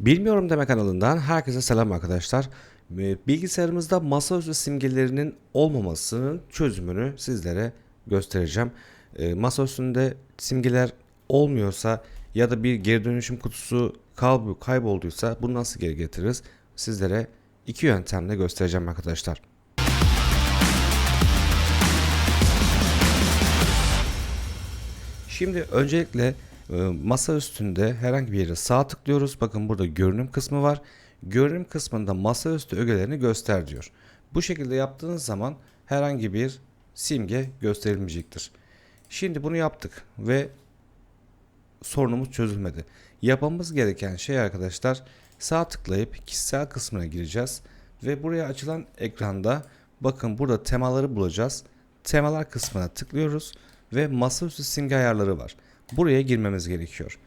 Bilmiyorum deme kanalından herkese selam arkadaşlar. Ee, Bilgisayarımızda masaüstü simgelerinin olmamasının çözümünü sizlere göstereceğim. Ee, Masaüstünde simgeler olmuyorsa ya da bir geri dönüşüm kutusu kayb- kaybolduysa bunu nasıl geri getiririz? Sizlere iki yöntemle göstereceğim arkadaşlar. Şimdi öncelikle masa üstünde herhangi bir yere sağ tıklıyoruz. Bakın burada görünüm kısmı var. Görünüm kısmında masaüstü ögelerini göster diyor. Bu şekilde yaptığınız zaman herhangi bir simge gösterilmeyecektir. Şimdi bunu yaptık ve sorunumuz çözülmedi. Yapmamız gereken şey arkadaşlar sağ tıklayıp kişisel kısmına gireceğiz ve buraya açılan ekranda bakın burada temaları bulacağız. Temalar kısmına tıklıyoruz ve masaüstü simge ayarları var. Buraya girmemiz gerekiyor.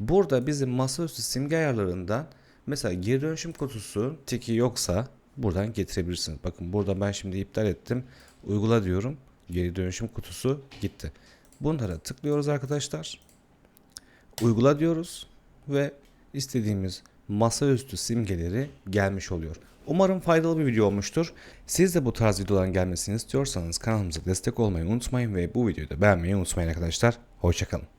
Burada bizim masaüstü simge ayarlarından mesela geri dönüşüm kutusu tiki yoksa buradan getirebilirsiniz. Bakın burada ben şimdi iptal ettim. Uygula diyorum. Geri dönüşüm kutusu gitti. Bunlara tıklıyoruz arkadaşlar uygula diyoruz ve istediğimiz masaüstü simgeleri gelmiş oluyor. Umarım faydalı bir video olmuştur. Siz de bu tarz videoların gelmesini istiyorsanız kanalımıza destek olmayı unutmayın ve bu videoyu da beğenmeyi unutmayın arkadaşlar. Hoşçakalın.